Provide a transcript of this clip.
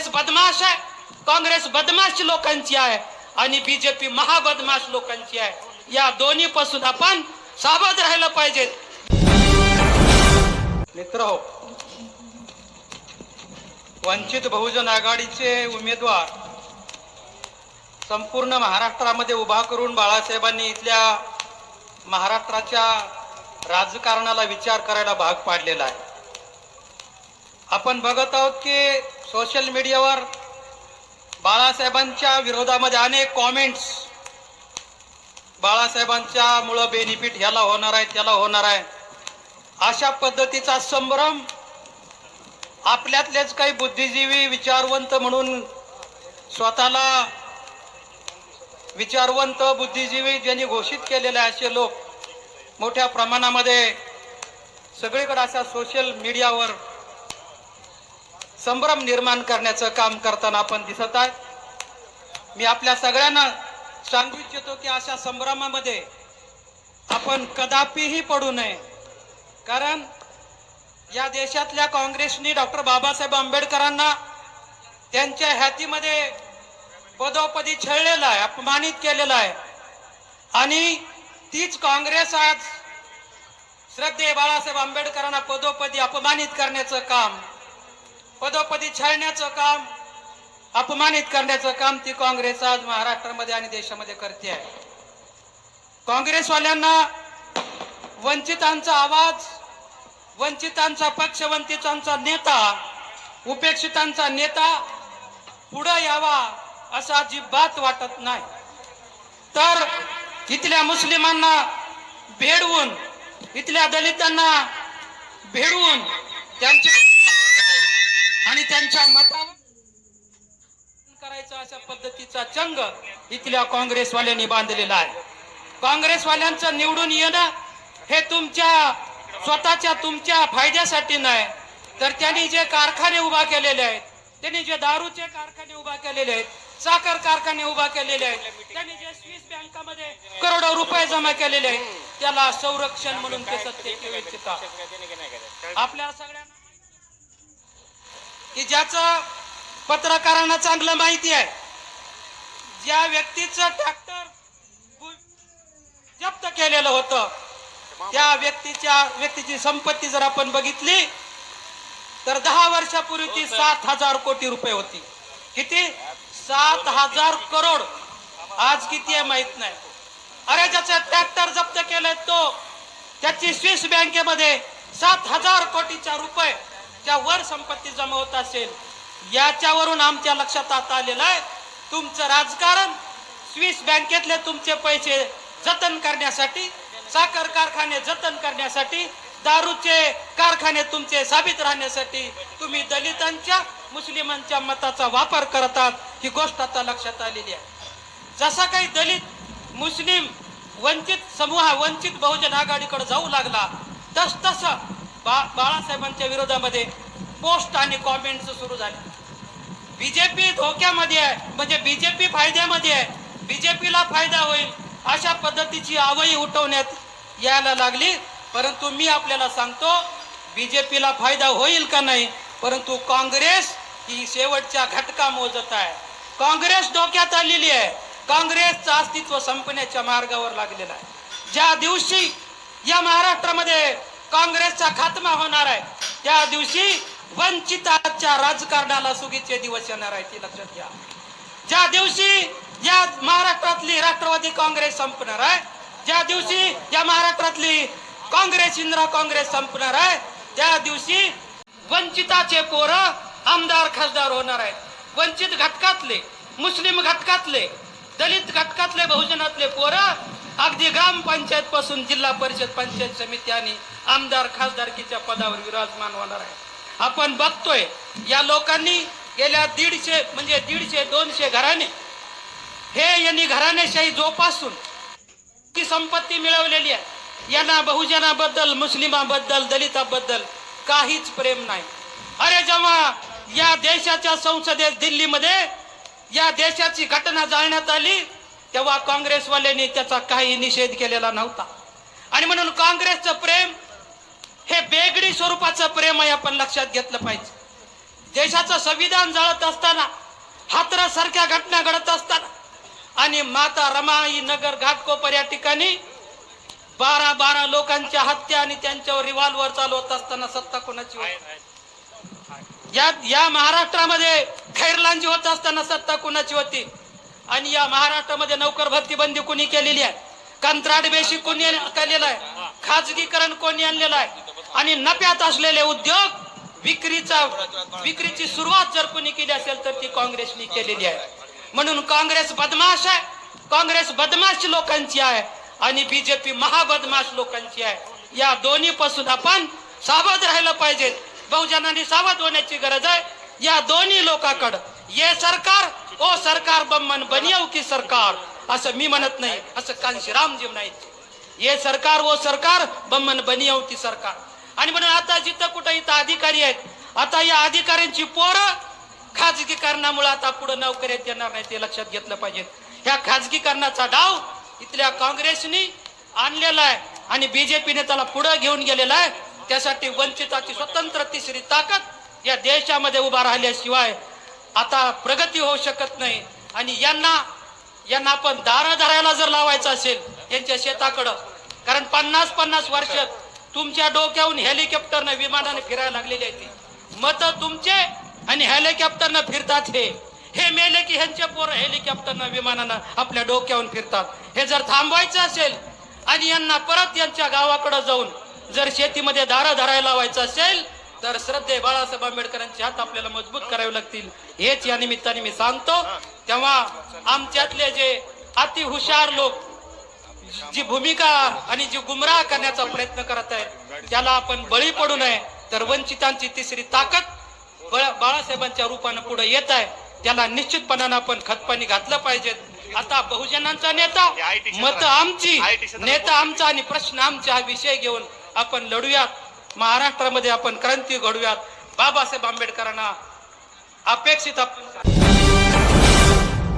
काँग्रेस बदमाश आहे काँग्रेस बदमाश लोकांची आहे आणि बीजेपी महाबदमाश लोकांची आहे या दोन्ही पासून आपण सावध राहिलं पाहिजे। मित्र हो वंचित बहुजन आघाडीचे उमेदवार संपूर्ण महाराष्ट्रामध्ये उभा करून बाळासाहेबांनी इथल्या महाराष्ट्राच्या राजकारणाला विचार करायला भाग पाडलेला आहे. आपण बघत आहोत की सोशल मीडियावर बाळासाहेबांच्या विरोधामध्ये अनेक कॉमेंट्स बाळासाहेबांच्या मुळं बेनिफिट ह्याला होणार आहे त्याला होणार आहे. अशा पद्धतीचा संभ्रम आपल्यातलेच काही बुद्धिजीवी विचारवंत म्हणून स्वतःला विचारवंत बुद्धिजीवी ज्यांनी घोषित केलेले असे लोक मोठ्या प्रमाणामध्ये सगळीकडे अशा सोशल मीडियावर संभ्रम निर्माण करण्याचं काम करताना आपण दिसत आहे मी आपल्या सगळ्यांना सांगू इच्छितो की अशा संभ्रमामध्ये आपण कदापिही पडू नये. कारण या देशातल्या काँग्रेसनी डॉक्टर बाबासाहेब आंबेडकरांना त्यांच्या ह्यातीमध्ये पदोपदी छळलेला आहे अपमानित केलेला आहे. आणि तीच काँग्रेस आज श्रद्धे बाळासाहेब आंबेडकरांना पदोपदी अपमानित करण्याचं काम पदोपदी छळण्याचं काम अपमानित करण्याचं काम ती काँग्रेस आज महाराष्ट्रामध्ये आणि देशामध्ये करते आहे. काँग्रेसवाल्यांना वंचितांचा आवाज वंचितांचा पक्ष वंचितांचा नेता उपेक्षितांचा नेता पुढं यावा असं अजिबात वाटत नाही. तर इथल्या मुस्लिमांना भेडवून इथल्या दलितांना भेडवून त्यांच्या आणि त्यांच्या मतावर करायचा अशा पद्धतीचा चंग इथल्या काँग्रेसवाल्यांनी बांधलेला आहे. काँग्रेसवाल्यांचं निवडून येणं हे तुमच्या स्वतःच्या तुमच्या फायद्यासाठी नाही. तर त्यांनी जे कारखाने उभा केलेले आहेत त्यांनी जे दारूचे कारखाने उभा केलेले आहेत साखर कारखाने उभा केलेले आहेत त्यांनी जे स्विस बँकामध्ये करोडो रुपये जमा केलेले आहेत त्याला संरक्षण म्हणून ते सत्य आपल्या सगळ्या की ज्याचं पत्रकारांना चांगलं माहिती आहे ज्या व्यक्तीचं ट्रॅक्टर जप्त केलेलं होतं त्या व्यक्तीच्या व्यक्तीची संपत्ती जर आपण बघितली तर दहा वर्षापूर्वी ती सात हजार कोटी रुपये होती. किती? सात हजार करोड. आज किती आहे माहीत नाही. अरे ज्याचं ट्रॅक्टर जप्त केलंय तो त्याची स्विस बँकेमध्ये सात हजार कोटीच्या रुपये. त्या वर संपत्ती जमा होत असेल याच्यावरून आमच्या लक्षात आता आलेलं आहे. तुमचं राजकारण स्विस बँकेतले तुमचे पैसे जतन करण्यासाठी साखर कारखाने जतन करण्यासाठी दारूचे कारखाने तुमचे साबित राहण्यासाठी तुम्ही दलितांच्या मुस्लिमांच्या मताचा वापर करतात ही गोष्ट आता लक्षात आलेली आहे. जसा काही दलित मुस्लिम वंचित समूह वंचित बहुजन आघाडीकडे जाऊ लागला तस तसं बा बाळासाहेबांच्या विरोधामध्ये पोस्ट आणि कॉमेंट सुरू झाले. बीजेपी धोक्यामध्ये आहे. म्हणजे बीजेपी फायद्यामध्ये आहे. बीजेपीला फायदा होईल अशा पद्धतीची आवई उठवण्यात यायला लागली. परंतु मी आपल्याला सांगतो बीजेपीला फायदा होईल का नाही? परंतु काँग्रेस ही शेवटच्या घटका मोजत आहे. काँग्रेस डोक्यात आलेली आहे. काँग्रेसचं अस्तित्व संपण्याच्या मार्गावर लागलेलं आहे. ज्या दिवशी या महाराष्ट्रामध्ये काँग्रेसचा खात्मा होणार आहे. त्या दिवशी वंचिताच्या राजकारणाला सुगीचे दिवस येणार आहे ती लक्षात घ्या. ज्या दिवशी या महाराष्ट्रातली राष्ट्रवादी काँग्रेस संपणार आहे ज्या दिवशी या महाराष्ट्रातली काँग्रेस इंदिरा काँग्रेस संपणार आहे त्या दिवशी वंचिताचे पोरं आमदार खासदार होणार आहेत. वंचित घटकातले मुस्लिम घटकातले दलित घटकातले बहुजनातले पोरं अगदी ग्रामपंचायत पासून जिल्हा परिषद पंचायत समिती आणि आमदार खासदारकीच्या पदावर विराजमान होणार आहे. आपण बघतोय या लोकांनी गेल्या दीडशे म्हणजे दीडशे दोनशे घराणे हे यांनी घराणेशाही जोपासून ती संपत्ती मिळवलेली आहे. यांना बहुजनाबद्दल मुस्लिमाबद्दल दलिताबद्दल काहीच प्रेम नाही. अरे जेव्हा या देशाच्या संसदेत दिल्लीमध्ये या देशाची घटना जाळण्यात आली तेव्हा काँग्रेसवाल्यांनी त्याचा काही निषेध केलेला नव्हता. आणि म्हणून काँग्रेसचं प्रेम हे बेगडी स्वरूपाचं प्रेम आहे आपण लक्षात घेतलं पाहिजे. देशाचं संविधान जळत असताना हातरासारख्या घटना घडत असताना आणि माता रमाई नगर घाटकोपर या ठिकाणी बारा बारा लोकांच्या हत्या आणि त्यांच्यावर रिव्हॉल्वर चालू होत असताना सत्ता कोणाची होती? या या महाराष्ट्रामध्ये खैरलांजी होत असताना सत्ता कुणाची होती? आणि या महाराष्ट्रामध्ये नोकर भरती बंदी कोणी केलेली आहे? कंत्राट बेशी कोणी केलेला आहे? खाजगीकरण कोणी आणलेलं आहे? आणि नफ्यात असलेले उद्योग विक्रीचा विक्रीची सुरुवात जर कोणी केली असेल तर ती काँग्रेसने केलेली आहे. म्हणून काँग्रेस बदमाश आहे. काँग्रेस बदमाश लोकांची आहे. आणि बीजेपी महाबदमाश लोकांची आहे. या दोन्ही पासून आपण सावध राहिलं पाहिजे. बहुजनांनी सावध होण्याची गरज आहे. या दोन्ही लोकांकडं ये सरकार ओ सरकार बम्मन बनियव की सरकार. असं मी म्हणत नाही असं कांशीरामजी म्हणायचे ये सरकार ओ सरकार बम्मन बनियव की सरकार. आणि म्हणून आता जिथं कुठं इथं अधिकारी आहेत आता या अधिकाऱ्यांची पोरं खाजगीकरणामुळे आता पुढे नोकऱ्यात येणार नाही ते लक्षात घेतलं पाहिजे. ह्या खाजगीकरणाचा डाव इथल्या काँग्रेसनी आणलेला आहे आणि बीजेपीने त्याला पुढे घेऊन गेलेला आहे. त्यासाठी वंचिताची स्वतंत्र तिसरी ताकद या देशामध्ये उभा राहिल्याशिवाय आता प्रगती होऊ शकत नाही. आणि यांना यांना आपण दारा धरायला जर लावायचं असेल यांच्या शेताकडं कारण पन्नास पन्नास वर्ष तुमच्या डोक्याहून हेलिकॉप्टरनं विमानाने फिरायला लागलेली आहे मत तुमचे आणि हेलिकॉप्टरनं फिरतात हे. हे मेले की ह्यांचे पोरं हेलिकॉप्टरनं विमानानं आपल्या डोक्याहून फिरतात. हे जर थांबवायचं असेल आणि यांना परत यांच्या गावाकडे जाऊन जर शेतीमध्ये दारा धरायला लावायचं असेल तर श्रद्धे बाळासाहेब आंबेडकरांचे हात आपल्याला मजबूत करावे लागतील. हेच या निमित्ताने मी सांगतो. तेव्हा आमच्यातले जे अति हुशार लोक जी भूमिका आणि जी गुमराह करण्याचा प्रयत्न करत आहे त्याला आपण बळी पडू नये तर वंचितांची तिसरी ताकद बळा- बाळासाहेबांच्या रूपानं पुढे येत आहे. त्याला निश्चितपणानं आपण खतपाणी घातलं पाहिजे. आता बहुजनांचा नेता मत आमची नेता आमचा आणि प्रश्न आमचा हा विषय घेऊन आपण लढूयात. महाराष्ट्रामध्ये आपण क्रांती घडूयात बाबासाहेब आंबेडकरांना अपेक्षित आपण